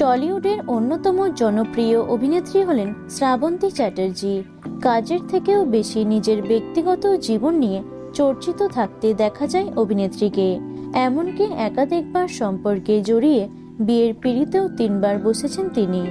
টলিউডের অন্যতম জনপ্রিয় অভিনেত্রী হলেন শ্রাবন্তী চ্যাটার্জি। কাজের থেকেও বেশি নিজের ব্যক্তিগত জীবন নিয়ে চর্চিত থাকতে দেখা যায় অভিনেত্রীকে। এমনকি একাধিকবার সম্পর্কে জড়িয়ে বিয়ের পিড়িতেও তিনবার বসেছেন তিনি।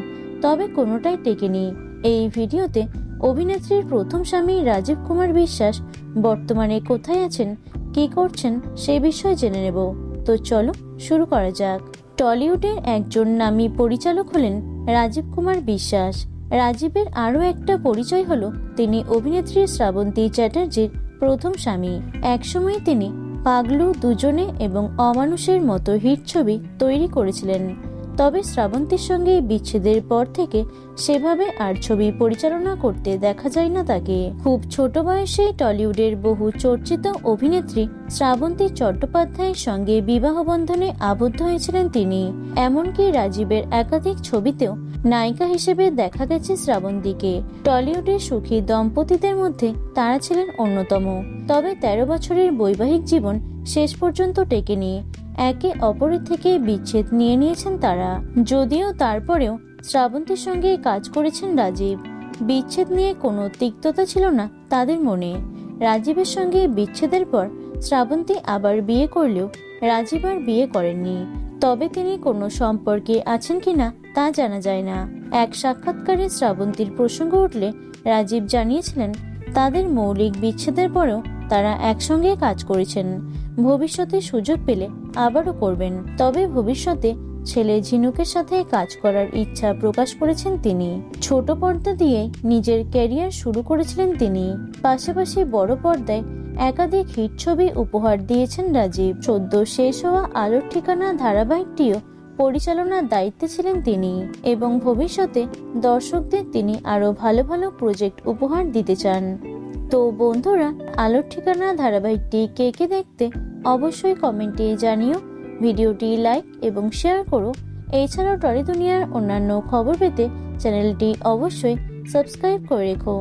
তবে কোনোটাই টেকেনি। এই ভিডিওতে অভিনেত্রীর প্রথম স্বামী রাজীব কুমার বিশ্বাস, বর্তমানে কোথায় আছেন, কি করছেন সে বিষয়ে জেনে নেব। তো চলো শুরু করা যাক। টলিউডের একজন নামী পরিচালক হলেন রাজীব কুমার বিশ্বাস। রাজীবের আরও একটা পরিচয় হল তিনি অভিনেত্রী শ্রাবন্তী চ্যাটার্জির প্রথম স্বামী। একসময় তিনি পাগলু দুজনে এবং অমানুষের মতো হিট ছবি তৈরি করেছিলেন। তবে শ্রাবন্তীর সঙ্গে বিচ্ছেদের পর থেকে সেভাবে আর ছবি পরিচালনা করতে দেখা যায় না তাকে। খুব ছোট বয়সে টলিউডের বহু চর্চিত অভিনেত্রী শ্রাবন্তী চট্টোপাধ্যায়ের সঙ্গে বিবাহ বন্ধনে আবদ্ধ হয়েছিলেন তিনি। এমনকি রাজীবের একাধিক ছবিতেও নায়িকা হিসেবে দেখা গেছে শ্রাবন্তীকে। টলিউডের সুখী দম্পতিদের মধ্যে তারা ছিলেন অন্যতম। তবে তেরো বছরের বৈবাহিক জীবন শেষ পর্যন্ত টেকেনি। একে অপরের থেকে বিচ্ছেদ নিয়ে নিয়েছেন তারা। যদিও তারপরেও শ্রাবন্তীর সঙ্গে কাজ করেছেন রাজীব। বিচ্ছেদ নিয়ে কোনো তিক্ততা ছিল না তাদের মনে। রাজীবের সঙ্গে বিচ্ছেদের পর শ্রাবন্তী আবার বিয়ে করলেও রাজীব আর বিয়ে করেননি। তবে তিনি কোনো সম্পর্কে আছেন কিনা তা জানা যায় না। এক সাক্ষাৎকারে শ্রাবন্তীর প্রসঙ্গ উঠলে রাজীব জানিয়েছিলেন, তাদের মৌলিক বিচ্ছেদের পরেও তারা একসঙ্গে কাজ করেছেন। ভবিষ্যতে সুযোগ পেলে আবারও করবেন। তবে ভবিষ্যতে ছেলে ঝিনুকের সাথে কাজ করার ইচ্ছা প্রকাশ করেছেন তিনি। ছোট পর্দা দিয়ে নিজের ক্যারিয়ার শুরু করেছিলেন তিনি। পাশাপাশি বড় পর্দায় একাধিক হিট ছবি উপহার দিয়েছেন রাজীব। সদ্য শেষ হওয়া আলোর ঠিকানা ধারাবাহিকটিও পরিচালনার দায়িত্বে ছিলেন তিনি এবং ভবিষ্যতে দর্শকদের তিনি আরও ভালো ভালো প্রজেক্ট উপহার দিতে চান। তো বন্ধুরা, আলোর ঠিকানা ধারাবাহিকটি কে কে দেখতে অবশ্যই কমেন্টে জানিও, ভিডিওটি লাইক এবং শেয়ার করো। এছাড়াও টরি দুনিয়ার অন্যান্য খবর পেতে চ্যানেলটি অবশ্যই সাবস্ক্রাইব করে রেখো।